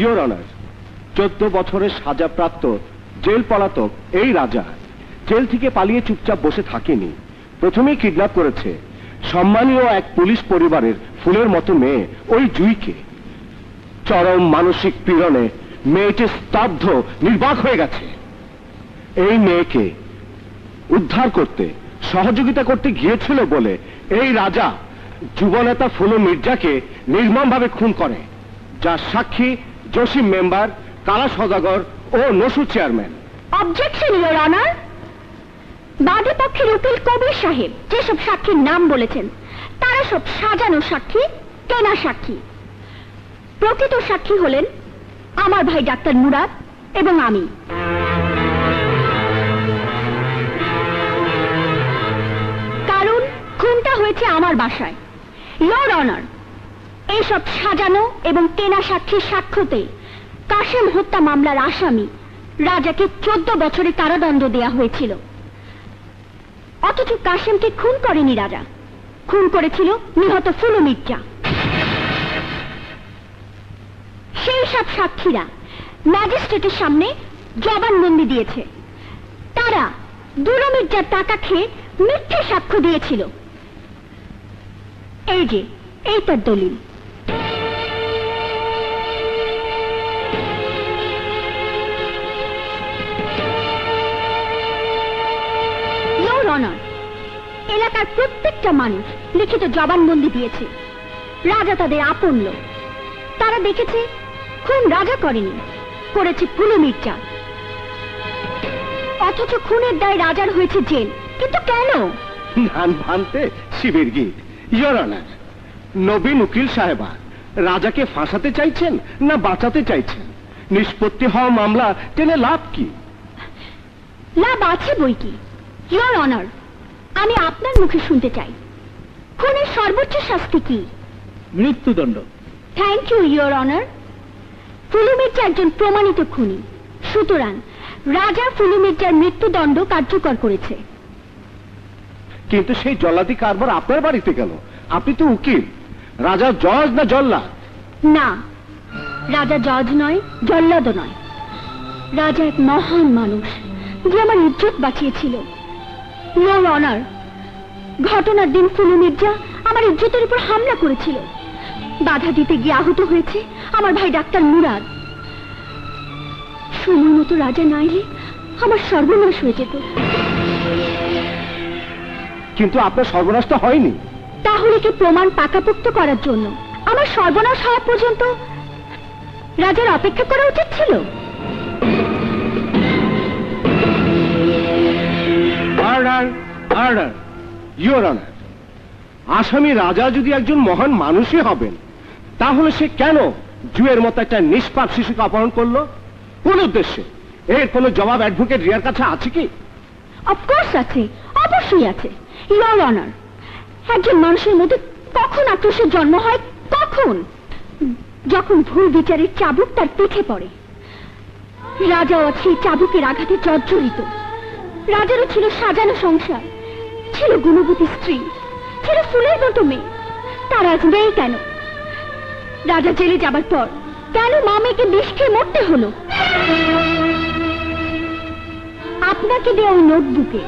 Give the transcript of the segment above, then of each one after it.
Your honour চোদ্দ বছরের সাজাপ্রাপ্ত জেল পলাতক এই রাজা জেল থেকে পালিয়ে চুপচাপ বসে থাকেনি। প্রথমেই কিডন্যাপ করেছে সম্মানীয় এক পুলিশ পরিবারের ফুলের মতো মেয়ে ওই জুইকে। চরম মানসিক পীড়নে মেয়েটি স্তব্ধ, নির্বাক হয়ে গেছে। এই মেয়েকে উদ্ধার করতে, সহযোগিতা করতে গিয়েছিল বলে এই রাজা যুবনেতা ফুলু মির্জাকে নির্মমভাবে খুন করে, যার সাক্ষী জসিম মেম্বার, কালা সদাগর ও Nasu chairman. Objection your honour বাদী পক্ষের উকিল কবির সাহেব যেসব সাক্ষীর নাম বলেছেন, তারা সব সাজানো সাক্ষী, কেনা সাক্ষী। প্রকৃত সাক্ষী হলেন আমার ভাই ডাক্তার মুরাদ এবং আমি। কারণ খুনটা হয়েছে আমার বাসায়। ইয়োর অনার এইসব সাজানো এবং কেনা সাক্ষীর সাক্ষ্যতে কাশেম হত্যা মামলার আসামি রাজাকে চোদ্দ বছরের কারাদণ্ড দেয়া হয়েছিল। অথচ কাশেমকে খুন করেনি রাজা। খুন করেছিল নিহত ফুলু মির্জা সেই সব সাক্ষীরা ম্যাজিস্ট্রেটের সামনে জবানবন্দি দিয়েছে। তারা দুলো মির্জার টাকা খেয়ে মিথ্যে সাক্ষ্য দিয়েছিল। এই যে, এই তার দলিল। অনার। এলাকার প্রত্যেকটা মানুষ লিখিত জবানবন্দি দিয়েছে। রাজা তাদের আপন লোক। তারা দেখেছে খুন রাজা করেনি করেছে ফুলু মির্জা। অথচ খুনের দায় রাজার হয়েছে জেল। কিন্তু কেন? ধান ভানতে শিবের গীত। ইয়োর অনার নবীন উকিল সাহেবা রাজাকে ফাঁসাতে চাইছেন না বাঁচাতে চাইছেন? নিষ্পত্তি হওয়া মামলা টেনে লাভ কি? লাভ আছে বই কি? ইয়োর অনার আমি আপনার মুখে শুনতে চাই। খুনের সর্বোচ্চ শাস্তি কি? মৃত্যুদণ্ড। Thank you your honour Fulu Mirza একজন প্রমাণিত খুনি। সুতরাং রাজা ফুলু মির্জার মৃত্যুদণ্ড কার্যকর করেছে। কিন্তু সেই জল্লাদি কারবার আপনার বাড়িতে গেল। আপনি তো উকিল। রাজা জজ না জল্লাদ না রাজা জজ নয় জল্লাদও নয়। রাজা এক মহান মানুষ। যে আমার ইজ্জত বাঁচিয়েছিল। ইয়োর অনার ঘটনার দিন ফুলু মির্জা আমার ইজ্জতের উপর হামলা করেছিল। বাধা দিতে গিয়ে আহত হয়েছে আমার ভাই ডাক্তার মুরাদ সময় মতো রাজা না এলে আমার সর্বনাশ হয়ে যেত। কিন্তু আপনার সর্বনাশ তো হয়নি। তাহলে কি প্রমাণ পাকাপোক্ত করার জন্য? আমার সর্বনাশ হওয়া পর্যন্ত রাজার অপেক্ষা করা উচিত ছিল? অর্ডার অর্ডার ইয়োর অনার আসামি রাজা যদি একজন মহান মানুষই হবেন, তাহলে সে কেন জুয়ের মতো একটা নিষ্পাপ শিশুকে অপহরণ করল? কোন উদ্দেশ্যে? এর কোনো জবাব অ্যাডভোকেট রিয়ার কাছে আছে কি? অফকোর্স আছে, অবশ্যই আছে। ইয়োর অনার একজন মানুষের মধ্যে কখন আক্রোশের জন্ম হয়? কখন? যখন ভুল বিচারের চাবুক তার পিঠে পড়ে। রাজাও আছে চাবুকের আঘাতে জর্জরিত। রাজারও ছিল সাজানো সংসার, ছিল গুণবতী স্ত্রী, ছিল ফুলের মতো মেয়ে। তার আজ নেই কেন? রাজা জেলে যাবার পর কেন মা মেয়েকে বিষ খেয়ে মরতে হলো? আপনাকে দেওয়া ওই নোটবুকে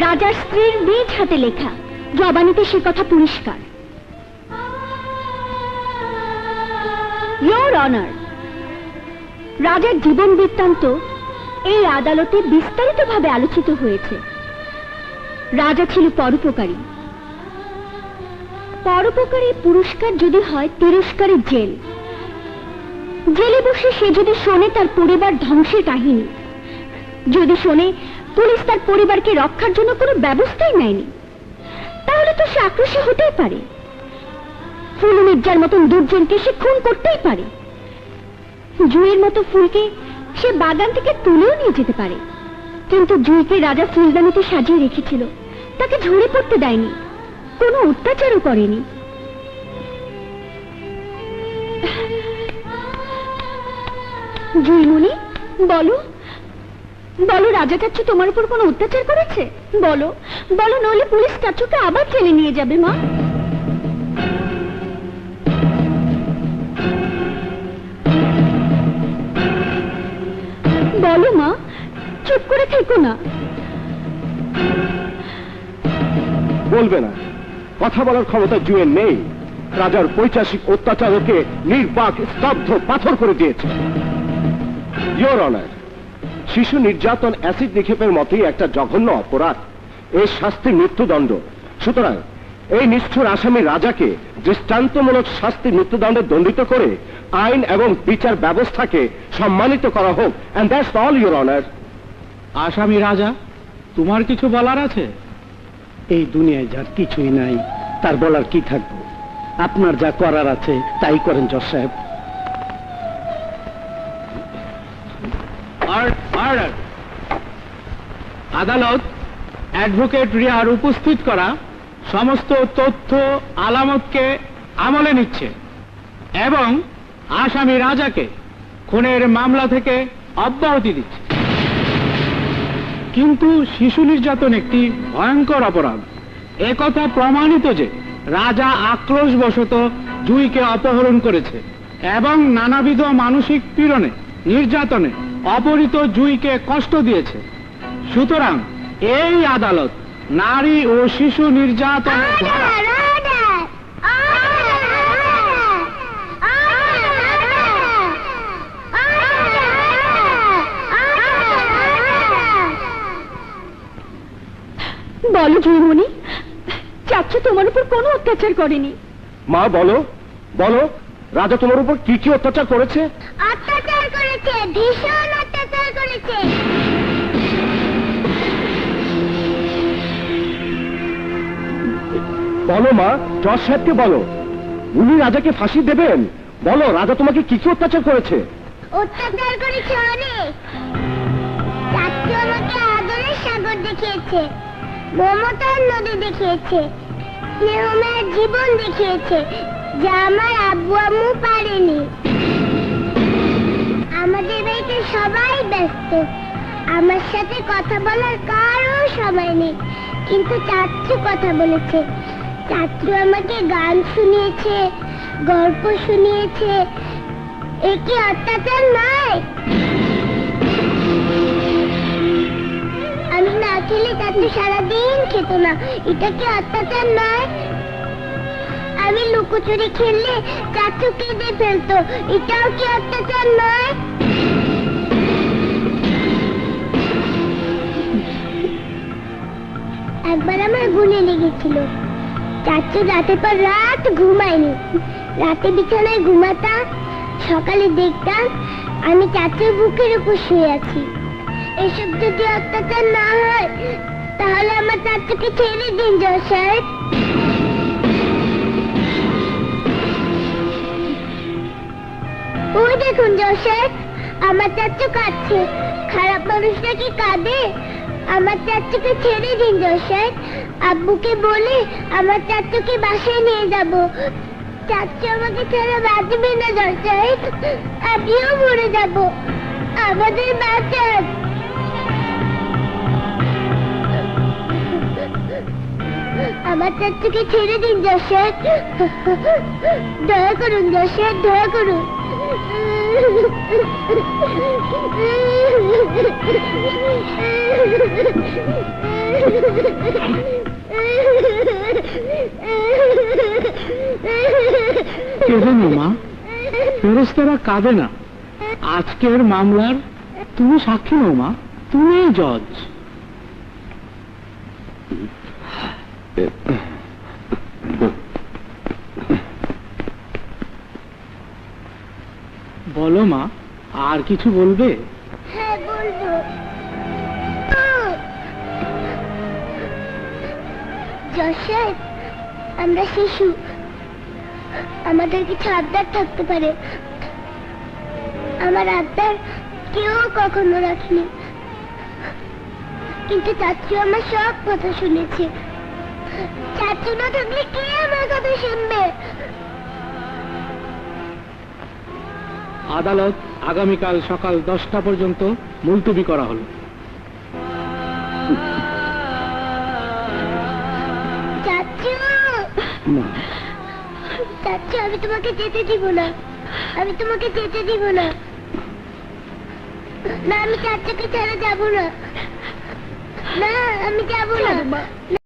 রাজার স্ত্রীর নিজ হাতে লেখা, জবানিতে সে কথা পরিষ্কার। রাজার জীবন বৃত্তান্ত এই আদালতে বিস্তারিতভাবে আলোচিত হয়েছে। রাজা ছিল পরোপকারী। পরোপকারী পুরস্কার যদি হয়, তিরস্কারী জেল। জেলে বসে সে যদি শোনে তার পরিবার ধ্বংসের কাহিনী, যদি শোনে পুলিশ তার পরিবারকে রক্ষার জন্য কোনো ব্যবস্থাই নেয়নি, তাহলে তো সে আক্রোশী হতেই পারে। ফুলু মির্জার মতন দুর্জনকে সে খুন করতেই পারে। জুয়ের মতো ফুলকে সে বাগান থেকে তুলেও নিয়ে যেতে পারে। কিন্তু জুইকে রাজা ফুলদানিতে সাজিয়ে রেখেছিল, তাকে ঝরে পড়তে দেয়নি, কোনো অত্যাচারও করেনি। জুইমণি বলো বলো রাজা চাচ্ছু তোমার উপর কোনো অত্যাচার করেছে? বলো বলো নইলে পুলিশ চাচ্ছুকে আবার জেলে নিয়ে যাবে মা। বলো মা, চুপ করে থেকো না। বলবে না। কথা বলার ক্ষমতা জুয়ে নেই। রাজার পৈচাসিক অত্যাচারকে নির্বাক, স্তব্ধ পাথর করে দিয়েছে। ইয়োর অনার শিশু নির্যাতন অ্যাসিড নিক্ষেপের মতোই একটা জঘন্য অপরাধ। এর শাস্তি মৃত্যুদণ্ড। সুতরাং এই নিষ্ঠুর আসামি রাজাকে দৃষ্টান্তমূলক শাস্তি মৃত্যুদণ্ডে দণ্ডিত করে আইন এবং বিচার ব্যবস্থাকে সম্মানিত করা হোক and that's all your honour আসামি রাজা তোমার কিছু বলার আছে? এই দুনিয়ায় যার কিছুই নাই তার বলার কি থাকবে? আপনার যা করার আছে তাই করেন জজ সাহেব। আদালত অ্যাডভোকেট রিয়ার উপস্থিত করা সমস্ত তথ্য আলামতকে আমলে নিচ্ছে এবং আসামি রাজাকে খুনের মামলা থেকে অব্যাহতি দিচ্ছে। কিন্তু শিশু নির্যাতন একটি ভয়ঙ্কর অপরাধ। একথা প্রমাণিত যে রাজা আক্রোশবশত জুইকে অপহরণ করেছে এবং নানাবিধ মানসিক পীড়নে, নির্যাতনে অপহৃত জুইকে কষ্ট দিয়েছে। সুতরাং এই আদালত নারী ও শিশু নির্যাতন। বলো জয়মণি চাচ্ছ তোমার উপর কোনো অত্যাচার করেনি। মা বলো বলো রাজা তোমার উপর কি কি অত্যাচার করেছে? অত্যাচার করেছে ভীষণ অত্যাচার করেছে। বলো, মা, জজ সাহেবকে বলো। উনি রাজাকে ফাঁসি দেবেন। বলো, রাজা তোমাকে কি কি অত্যাচার করেছে? অত্যাচার করেছে অনেক। আদরের সাগর দেখিয়েছে, মমতার নদী দেখিয়েছে জীবন দেখিয়েছে, যা আমার আব্বু আম্মু পারেনি। আমাদের বাড়িতে সবাই ব্যস্ত। আমার সাথে কথা বলার কারও সময় নেই, কিন্তু চাচ্চু কথা বলেছে। চাচ্চু আমাকে গান শুনিয়েছে, গল্প শুনিয়েছে। এ কি অত্যাচার নয়? আমি না খেলে চাচু সারাদিন খেত না। এটা কি অত্যাচার নয়? আমি লুকোচুরি খেললে চাচু কেঁদে ফেলতো। এটাও কি অত্যাচার নয়? একবার আমার গুনে লেগেছিল। চাচু রাতের পর রাত ঘুমায়নি। রাতে বিছানায় ঘুমাতাম সকালে দেখতাম আমি চাচুর বুকের উপর শুয়ে আছি। এসব যদি অত্যাচার না হয়, তাহলে আমার চাচুকে ছেড়ে দিন সাহেব ওই দেখুন সাহেব আমার চাচু কাঁদছে। খারাপ মানুষরা কি কাঁদে? আমার চাচুকে ছেড়ে দিন জজ আব্বুকে বলে আমার চাচুকে বাসায় নিয়ে যাব। চাচু আমাকে ছেড়ে বাঁচবে না সাহেব আমিও মরে যাব। আমাদের বাঁচান। আমার চাচুকে ছেড়ে দিন জশের দয়া করুন জশের দয়া করুন। ফেরেস্তারা কাঁদে না। আজকের মামলার তুমি সাক্ষী নও মা তুমি জজ। বলো মা, আর কিছু বলবে? হ্যাঁ আমরা শিশু। আমাদের কিছু আবদার থাকতে পারে। আমার আবদার কেউ কখনো রাখিনি। কিন্তু চাচু আমার সব কথা শুনেছে। চাচু না থাকলে কে আমার কথা শুনবে? আদালত আগামীকাল সকাল দশটা পর্যন্ত মুলতবি করা হলো। চাচু! আমি তোমাকে যেতে দিব না। আমি তোমাকে যেতে দিব না। না আমি চাচাকে ছেড়ে যাব না। না আমি যাব মা।